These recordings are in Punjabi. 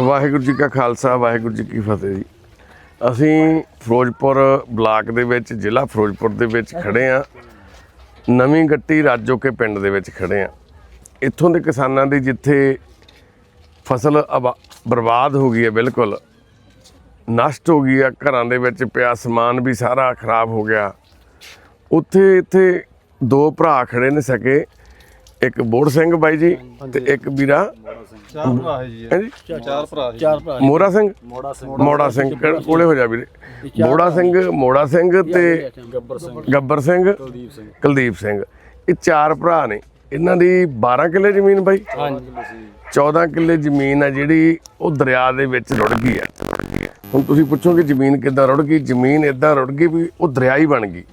ਵਾਹਿਗੁਰੂ ਜੀ ਕਾ ਖਾਲਸਾ, ਵਾਹਿਗੁਰੂ ਜੀ ਕੀ ਫਤਿਹ ਜੀ। ਅਸੀਂ ਫਿਰੋਜ਼ਪੁਰ ਬਲਾਕ ਦੇ ਵਿੱਚ, ਜ਼ਿਲ੍ਹਾ ਫਿਰੋਜ਼ਪੁਰ ਦੇ ਵਿੱਚ ਖੜੇ ਆ ਨਵੀਂ ਗੱਟੀ ਰਾਜੋਕੇ ਪਿੰਡ ਦੇ ਵਿੱਚ ਖੜੇ ਆ ਇੱਥੋਂ ਦੇ ਕਿਸਾਨਾਂ ਦੀ ਜਿੱਥੇ ਫਸਲ ਅਬਾ- ਬਰਬਾਦ ਹੋ ਗਈ ਹੈ ਬਿਲਕੁਲ, ਨਸ਼ਟ ਹੋ ਗਈ ਆ ਘਰਾਂ ਦੇ ਵਿੱਚ ਪਿਆ ਸਮਾਨ ਵੀ ਸਾਰਾ ਖਰਾਬ ਹੋ ਗਿਆ। ਉੱਥੇ ਇੱਥੇ ਦੋ ਭਰਾ ਖੜੇ ਨੇ ਸਕੇ। ਇੱਕ ਬੋੜ ਸਿੰਘ ਬਾਈ ਜੀ ਤੇ ਇੱਕ ਵੀਰਾ। ਚਾਰ ਭਰਾ ਹੈ ਜੀ ਹਾਂਜੀ ਚਾਰ ਭਰਾ ਜੀ। ਚਾਰ ਭਰਾ ਮੋਰਾ ਸਿੰਘ? ਮੋੜਾ ਸਿੰਘ। ਮੋੜਾ ਸਿੰਘ। ਕਿਹੜੇ- ਕੋਲੇ ਹੋ ਜਾ ਵੀਰੇ। ਮੋੜਾ ਸਿੰਘ ਮੋੜਾ ਸਿੰਘ ਤੇ ਗੱਬਰ ਸਿੰਘ। ਗੱਬਰ ਸਿੰਘ ਕੁਲਦੀਪ ਸਿੰਘ। ਕੁਲਦੀਪ ਸਿੰਘ। ਇਹ ਚਾਰ ਭਰਾ ਨੇ। ਇਹਨਾਂ ਦੀ 12 ਕਿੱਲੇ ਜ਼ਮੀਨ ਬਾਈ? ਹਾਂਜੀ। 14 ਕਿੱਲੇ ਜ਼ਮੀਨ ਆ ਜਿਹੜੀ ਉਹ ਦਰਿਆ ਦੇ ਵਿੱਚ ਰੁੜ ਗਈ ਹੈ ਹੁਣ ਤੁਸੀਂ ਪੁੱਛੋਗੇ ਜ਼ਮੀਨ ਕਿੱਦਾਂ ਰੁੜ ਗਈ? ਜ਼ਮੀਨ ਇਦਾਂ ਰੁੜ ਗਈ ਵੀ ਉਹ ਦਰਿਆ ਹੀ ਬਣ ਗਈ।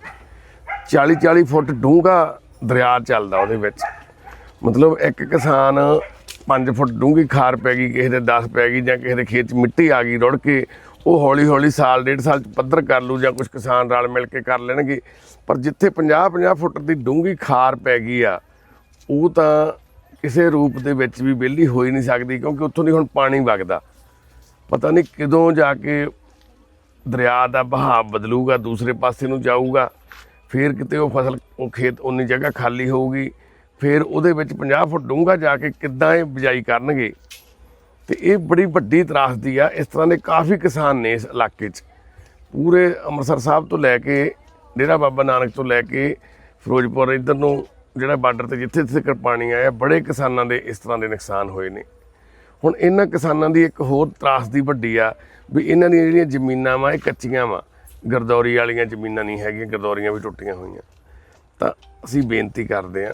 40 40 ਫੁੱਟ ਡੂੰਘਾ ਦਰਿਆ ਚੱਲਦਾ ਉਹਦੇ ਵਿੱਚ। ਮਤਲਬ ਇੱਕ ਕਿਸਾਨ 5 ਫੁੱਟ ਡੂੰਘੀ ਖਾਰ ਪੈ ਗਈ, ਕਿਸੇ ਦੇ 10 ਪੈ ਗਈ ਜਾਂ ਕਿਸੇ ਦੇ ਖੇਤ 'ਚ ਮਿੱਟੀ ਆ ਗਈ ਰੁੜ ਕੇ, ਉਹ ਹੌਲੀ ਹੌਲੀ ਸਾਲ, ਡੇਢ ਸਾਲ 'ਚ ਪੱਧਰ ਕਰ ਲੂ ਜਾਂ ਕੁਝ ਕਿਸਾਨ ਰਲ ਮਿਲ ਕੇ ਕਰ ਲੈਣਗੇ। ਪਰ ਜਿੱਥੇ 50 50 ਫੁੱਟ ਦੀ ਡੂੰਘੀ ਖਾਰ ਪੈ ਗਈ ਆ, ਉਹ ਤਾਂ ਕਿਸੇ ਰੂਪ ਦੇ ਵਿੱਚ ਵੀ ਵਿਹਲੀ ਹੋ ਹੀ ਨਹੀਂ ਸਕਦੀ ਕਿਉਂਕਿ ਉੱਥੋਂ ਦੀ ਹੁਣ ਪਾਣੀ ਵਗਦਾ। ਪਤਾ ਨਹੀਂ ਕਦੋਂ ਜਾ ਕੇ ਦਰਿਆ ਦਾ ਬਹਾਅ ਬਦਲੂਗਾ, ਦੂਸਰੇ ਪਾਸੇ ਨੂੰ ਜਾਊਗਾ, ਫਿਰ ਕਿਤੇ ਉਹ ਫਸਲ, ਉਹ ਖੇਤ ਉਨੀ ਜਗ੍ਹਾ ਖਾਲੀ ਹੋਊਗੀ। ਫਿਰ ਉਹਦੇ ਵਿੱਚ 50 ਫੁੱਟ ਡੂੰਘਾ ਜਾ ਕੇ ਕਿੱਦਾਂ ਇਹ ਬਿਜਾਈ ਕਰਨਗੇ? ਤੇ ਇਹ ਬੜੀ ਵੱਡੀ ਤਰਾਸਦੀ ਆ। ਇਸ ਤਰ੍ਹਾਂ ਦੇ ਕਾਫੀ ਕਿਸਾਨ ਨੇ ਇਸ ਇਲਾਕੇ 'ਚ। ਪੂਰੇ ਅੰਮ੍ਰਿਤਸਰ ਸਾਹਿਬ ਤੋਂ ਲੈ ਕੇ ਡੇਰਾ ਬਾਬਾ ਨਾਨਕ ਤੋਂ ਲੈ ਕੇ ਫਿਰੋਜ਼ਪੁਰ ਇੱਧਰ ਨੂੰ ਜਿਹੜਾ ਬਾਰਡਰ ਤੇ ਜਿੱਥੇ ਜਿੱਥੇ ਪਾਣੀ ਆਇਆ, ਬੜੇ ਕਿਸਾਨਾਂ ਦੇ ਇਸ ਤਰ੍ਹਾਂ ਦੇ ਨੁਕਸਾਨ ਹੋਏ ਨੇ। ਹੁਣ ਇਹਨਾਂ ਕਿਸਾਨਾਂ ਦੀ ਇੱਕ ਹੋਰ ਤਰਾਸਦੀ ਵੱਡੀ ਆ ਵੀ ਇਹਨਾਂ ਦੀਆਂ ਜਿਹੜੀਆਂ ਜ਼ਮੀਨਾਂ ਵਾ, ਇਹ ਕੱਚੀਆਂ ਵਾ। ਗਰਦੌਰੀ ਵਾਲੀਆਂ ਜ਼ਮੀਨਾਂ ਨਹੀਂ ਹੈਗੀਆਂ, ਗਰਦੌਰੀਆਂ ਵੀ ਟੁੱਟੀਆਂ ਹੋਈਆਂ। ਤਾਂ ਅਸੀਂ ਬੇਨਤੀ ਕਰਦੇ ਹਾਂ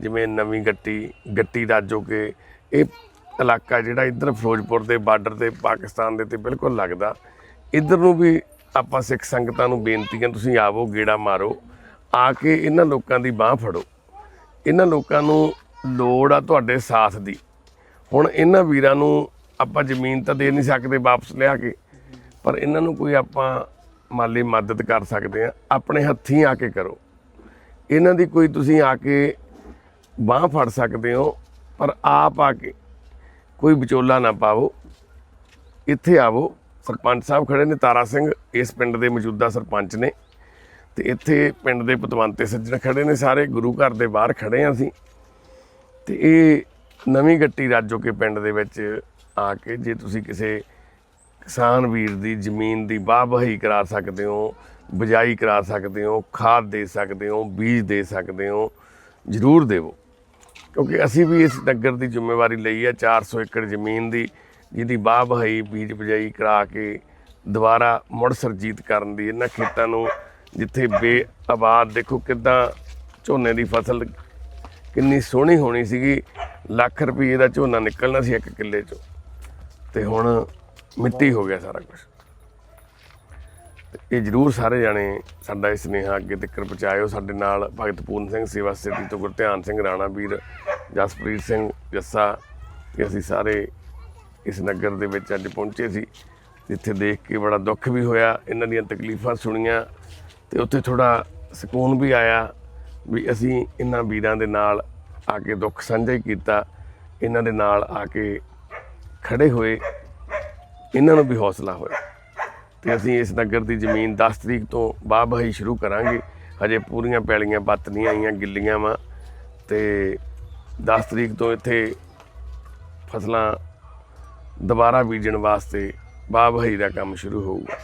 ਜਿਵੇਂ ਨਵੀਂ ਗੱਟੀ ਗੱਟੀ ਰਾਜੋ ਕਿ ਇਹ ਇਲਾਕਾ ਜਿਹੜਾ ਇੱਧਰ ਫਿਰੋਜ਼ਪੁਰ ਦੇ ਬਾਰਡਰ ਤੇ ਪਾਕਿਸਤਾਨ ਦੇ ਤੇ ਬਿਲਕੁਲ ਲੱਗਦਾ। ਇੱਧਰ ਨੂੰ ਵੀ ਆਪਾਂ ਸਿੱਖ ਸੰਗਤਾਂ ਨੂੰ ਬੇਨਤੀ ਹੈ, ਤੁਸੀਂ ਆਵੋ, ਗੇੜਾ ਮਾਰੋ, ਆ ਕੇ ਇਹਨਾਂ ਲੋਕਾਂ ਦੀ ਬਾਹ ਫੜੋ। ਇਹਨਾਂ ਲੋਕਾਂ ਨੂੰ ਲੋੜ ਆ ਤੁਹਾਡੇ ਸਾਥ ਦੀ। ਹੁਣ ਇਹਨਾਂ ਵੀਰਾਂ ਨੂੰ ਆਪਾਂ ਜ਼ਮੀਨ ਤਾਂ ਦੇ ਨਹੀਂ ਸਕਦੇ ਵਾਪਸ ਲਿਆ ਕੇ, ਪਰ ਇਹਨਾਂ ਨੂੰ ਕੋਈ ਆਪਾਂ ਮਾਲੀ ਮਦਦ ਕਰ ਸਕਦੇ ਆ ਆਪਣੇ ਹੱਥੀਂ ਆ ਕੇ ਕਰੋ। ਇਹਨਾਂ ਦੀ ਕੋਈ ਤੁਸੀਂ ਆ ਕੇ ਬਾਹ ਫੜ ਸਕਦੇ ਹੋ, ਪਰ ਆਪ ਆ ਕੇ ਕੋਈ ਵਿਚੋਲਾ ਨਾ ਪਾਵੋ। ਇੱਥੇ ਆਵੋ। ਸਰਪੰਚ ਸਾਹਿਬ ਖੜੇ ਨੇ, ਤਾਰਾ ਸਿੰਘ ਇਸ ਪਿੰਡ ਦੇ ਮੌਜੂਦਾ ਸਰਪੰਚ ਨੇ। ਤੇ ਇੱਥੇ ਪਿੰਡ ਦੇ ਪਤਵੰਤੇ ਸੱਜਣ ਖੜੇ ਨੇ, ਸਾਰੇ ਗੁਰੂ ਘਰ ਦੇ ਬਾਹਰ ਖੜੇ ਆ ਅਸੀਂ। ਤੇ ਇਹ ਨਵੀਂ ਗੱਟੀ ਰਾਜੋ ਕੇ ਪਿੰਡ ਦੇ ਵਿੱਚ ਆ ਕੇ ਜੇ ਤੁਸੀਂ ਕਿਸੇ ਕਿਸਾਨ ਵੀਰ ਦੀ ਜ਼ਮੀਨ ਦੀ ਵਾਹ ਵਹੀ ਕਰਾ ਸਕਦੇ ਹੋ, ਬਿਜਾਈ ਕਰਾ ਸਕਦੇ ਹੋ, ਖਾਦ ਦੇ ਸਕਦੇ ਹੋ, ਬੀਜ ਦੇ ਸਕਦੇ ਹੋ, ਜ਼ਰੂਰ ਦੇਵੋ। ਕਿਉਂਕਿ ਅਸੀਂ ਵੀ ਇਸ ਨਗਰ ਦੀ ਜ਼ਿੰਮੇਵਾਰੀ ਲਈ ਹੈ 400 ਏਕੜ ਜ਼ਮੀਨ ਦੀ, ਜਿਹਦੀ ਬਾਹ ਵਹੀ ਬੀਜ ਬਿਜਾਈ ਕਰਾ ਕੇ ਦੁਬਾਰਾ ਮੁੜ ਸਰਜੀਤ ਕਰਨ ਦੀ ਇਹਨਾਂ ਖੇਤਾਂ ਨੂੰ, ਜਿੱਥੇ ਬੇਆਬਾਦ, ਦੇਖੋ ਕਿਦਾਂ ਝੋਨੇ ਦੀ ਫਸਲ ਕਿੰਨੀ ਸੋਹਣੀ ਹੋਣੀ ਸੀਗੀ, ਲੱਖ ਰੁਪਏ ਦਾ ਝੋਨਾ ਨਿਕਲਣਾ ਸੀ ਇੱਕ ਕਿੱਲੇ ਚੋਂ। ਤੇ ਹੁਣ ਮਿੱਟੀ ਹੋ ਗਿਆ ਸਾਰਾ ਕੁਝ ਇਹ ਜਰੂਰ ਸਾਰੇ ਜਾਣੇ ਸਾਡਾ ਇਹ ਸੁਨੇਹਾ ਅੱਗੇ ਤੱਕ ਪਹੁੰਚਾਇਓ। ਸਾਡੇ ਨਾਲ ਭਗਤ ਪੂਰਨ ਸਿੰਘ, ਸੇਵਾ ਸਥਿਤੀ ਤੋਂ ਗੁਰਧਿਆਨ ਸਿੰਘ ਰਾਣਾ ਵੀਰ ਜਸਪ੍ਰੀਤ ਸਿੰਘ, ਜੱਸਾ ਕਿ ਅਸੀਂ ਸਾਰੇ ਇਸ ਨਗਰ ਦੇ ਵਿੱਚ ਅੱਜ ਪਹੁੰਚੇ ਸੀ, ਜਿੱਥੇ ਦੇਖ ਕੇ ਬੜਾ ਦੁੱਖ ਵੀ ਹੋਇਆ, ਇਹਨਾਂ ਦੀਆਂ ਤਕਲੀਫਾਂ ਸੁਣੀਆਂ ਤੇ ਉੱਥੇ ਥੋੜਾ ਸਕੂਨ ਵੀ ਆਇਆ ਵੀ ਅਸੀਂ ਇਹਨਾਂ ਵੀਰਾਂ ਦੇ ਨਾਲ ਆ ਕੇ ਦੁੱਖ ਸਾਂਝਾ ਹੀ ਕੀਤਾ, ਇਹਨਾਂ ਦੇ ਨਾਲ ਆ ਕੇ ਖੜੇ ਹੋਏ, ਇਹਨਾਂ ਨੂੰ ਵੀ ਹੌਸਲਾ ਹੋਇਆ। ਤੇ ਅਸੀਂ ਇਸ ਨਗਰ ਦੀ ਜ਼ਮੀਨ 10 ਤਰੀਕ ਤੋਂ ਬਾਬਹੀ ਸ਼ੁਰੂ ਕਰਾਂਗੇ। ਹਜੇ ਪੂਰੀਆਂ ਪੈਲੀਆਂ ਬੱਤ ਨਹੀਂ ਆਈਆਂ, ਗਿੱਲੀਆਂ ਵਾ। ਤੇ 10 ਤਰੀਕ ਤੋਂ ਇੱਥੇ ਫਸਲਾਂ ਦੁਬਾਰਾ ਬੀਜਣ ਵਾਸਤੇ ਬਾਬਹੀ ਦਾ ਕੰਮ ਸ਼ੁਰੂ ਹੋਊਗਾ।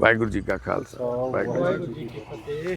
ਵਾਹਿਗੁਰੂ ਜੀ ਕਾ ਖਾਲਸਾ, ਵਾਹਿਗੁਰੂ ਜੀ ਕੀ ਫਤਿਹ।